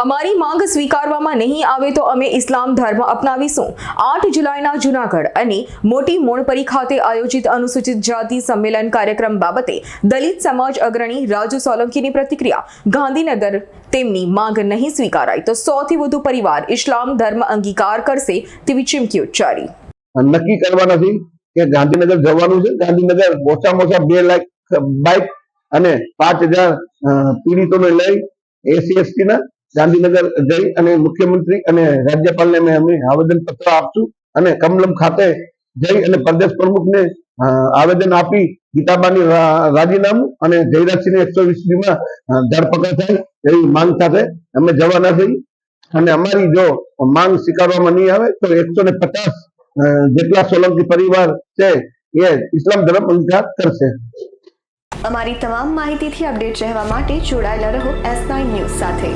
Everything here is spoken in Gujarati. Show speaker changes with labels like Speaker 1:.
Speaker 1: અમારી માંગ સ્વીકારવામાં નહીં આવે તો અમે ઇસ્લામ ધર્મ અપનાવીશું. આઠ જુલાઈના જુનાગઢ અને મોટી મોણપરી ખાતે આયોજિત અનુસૂચિત જાતિ સંમેલન કાર્યક્રમ બાબતે દલિત સમાજ અગ્રણી રાજુ સોલંકીની પ્રતિક્રિયા. ગાંધીનગર તેમની માંગ નહીં સ્વીકારાય તો સૌથી વધુ પરિવાર ઇસ્લામ ધર્મ અંગીકાર કરશે તેવી ચીમકી ઉચ્ચારી.
Speaker 2: નક્કી કરવા નથી કે ગાંધીનગર જવાનું છે. ગાંધીનગર ઓછામાં ઓછા બે લાખ બાઇક અને પાંચ હજાર પીડિતોને લઈ એસી એસટી ના ગાંધીનગર જઈ અને મુખ્યમંત્રી અને રાજ્યપાલને અમે અમે આવેદન પત્ર આપશું અને કમલમ ખાતે જઈ અને પ્રદેશ પ્રમુખને આવેદન આપી ગીતાબાની રાજીનામું અને જયરાજસિંહ એકસો વીસ ધરપકડ થાય એવી માંગ સાથે અમે જવાના થઈ અને અમારી જો માંગ સ્વીકારવામાં નહીં આવે તો એકસો ને પચાસ જેટલા સોલંકી પરિવાર છે એ ઇસ્લામ ધર્મ અંગીકાર કરશે.
Speaker 3: અમારી તમામ માહિતીથી અપડેટ રહેવા માટે જોડાયેલા રહો એસ નાઇન ન્યૂઝ સાથે.